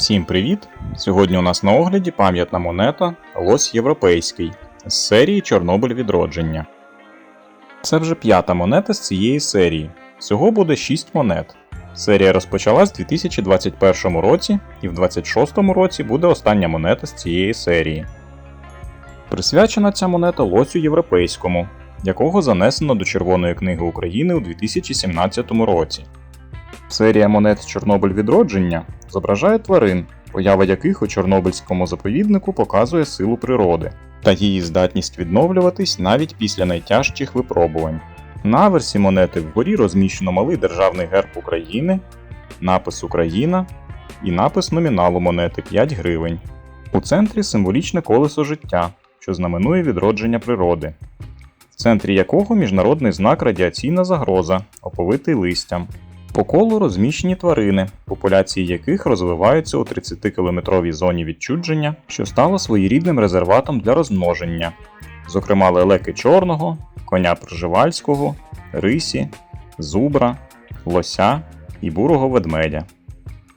Всім привіт! Сьогодні у нас на огляді пам'ятна монета Лось Європейський з серії Чорнобиль відродження. Це вже п'ята монета з цієї серії. Всього буде 6 монет. Серія розпочалась у 2021 році, і в 2026 році буде остання монета з цієї серії. Присвячена ця монета Лосю Європейському, якого занесено до Червоної книги України у 2017 році. Серія монет Чорнобиль відродження зображає тварин, поява яких у Чорнобильському заповіднику показує силу природи та її здатність відновлюватись навіть після найтяжчих випробувань. На аверсі монети вгорі розміщено малий державний герб України, напис Україна і напис номіналу монети 5 гривень. У центрі символічне колесо життя, що знаменує відродження природи, в центрі якого міжнародний знак радіаційна загроза, оповитий листям. По колу розміщені тварини, популяції яких розвиваються у 30-кілометровій зоні відчудження, що стало своєрідним резерватом для розмноження, зокрема лелеки чорного, коня пржевальського, рисі, зубра, лося і бурого ведмедя.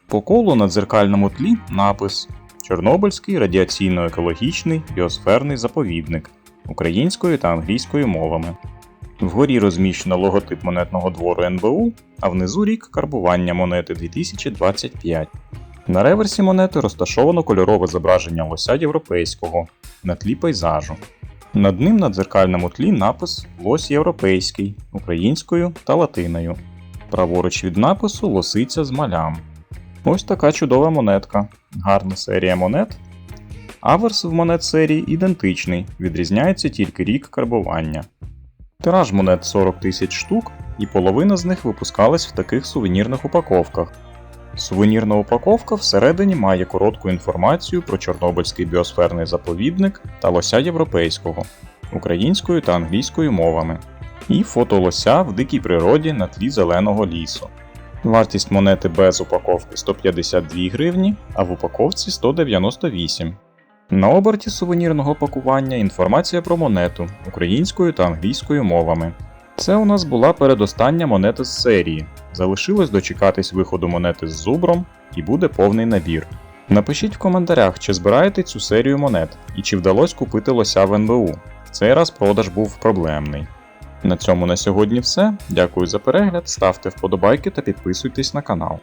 По колу на дзеркальному тлі напис Чорнобильський радіаційно-екологічний біосферний заповідник українською та англійською мовами. Вгорі розміщено логотип монетного двору НБУ, а внизу рік карбування монети 2025. На реверсі монети розташовано кольорове зображення лося європейського на тлі пейзажу. Над ним на дзеркальному тлі напис Лось європейський українською та латиною. Праворуч від напису лосиця з малям. Ось така чудова монетка. Гарна серія монет. Аверс в монет серії ідентичний, відрізняється тільки рік карбування. Тираж монет 40 тисяч штук, і половина з них випускалась в таких сувенірних упаковках. Сувенірна упаковка всередині має коротку інформацію про Чорнобильський біосферний заповідник та лося європейського українською та англійською мовами, і фото лося в дикій природі на тлі зеленого лісу. Вартість монети без упаковки 152 гривні, а в упаковці 198. На оберті сувенірного пакування інформація про монету українською та англійською мовами. Це у нас була передостання монета з серії. Залишилось дочекатись виходу монети з зубром і буде повний набір. Напишіть в коментарях, чи збираєте цю серію монет і чи вдалося купити лося в НБУ. В цей раз продаж був проблемний. На цьому на сьогодні все. Дякую за перегляд, ставте вподобайки та підписуйтесь на канал.